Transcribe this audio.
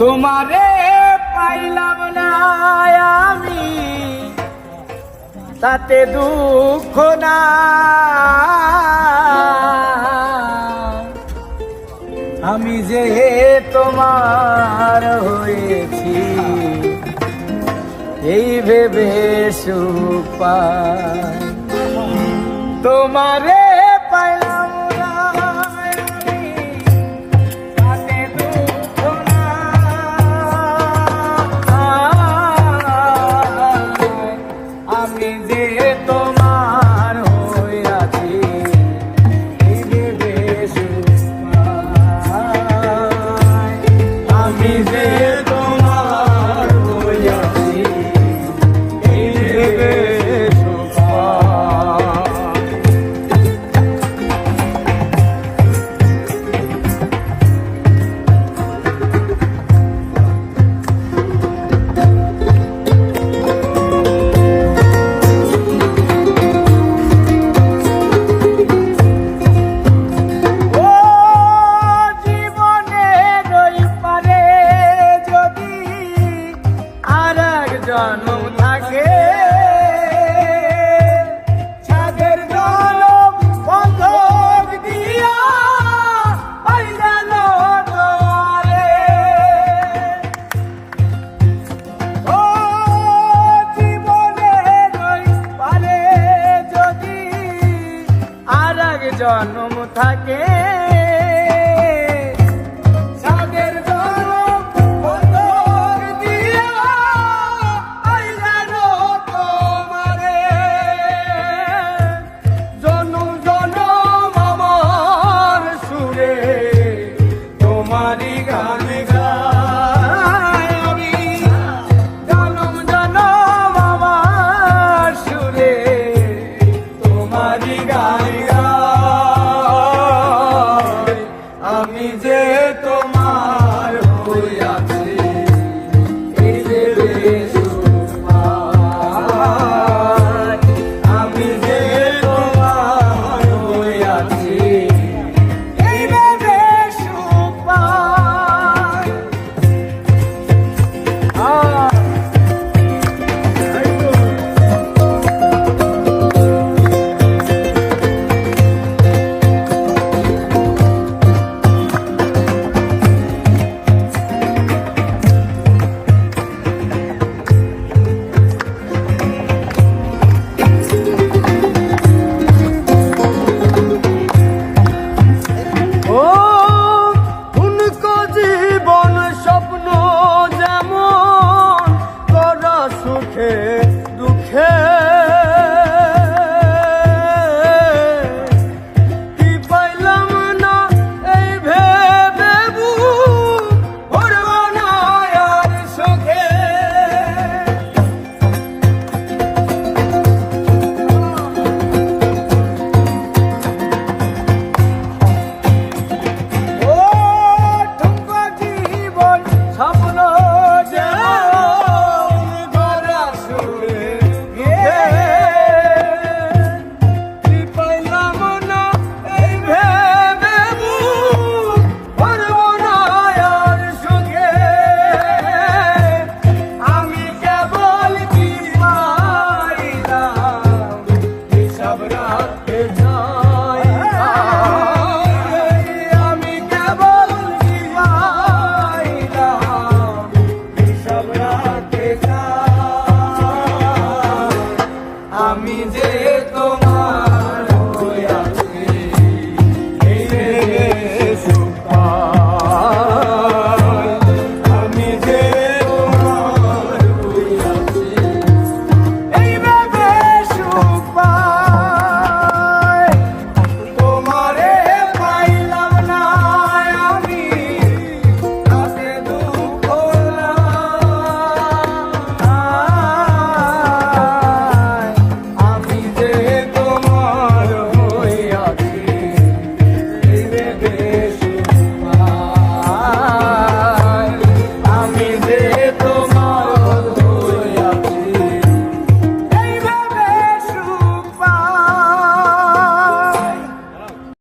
তোমারে পাইলাম না আমি, তাতে দুঃখ না। আমি যে তোমার হয়েছি, এই ভেবে সুপা তোমারে জনম থাকে। দুঃখে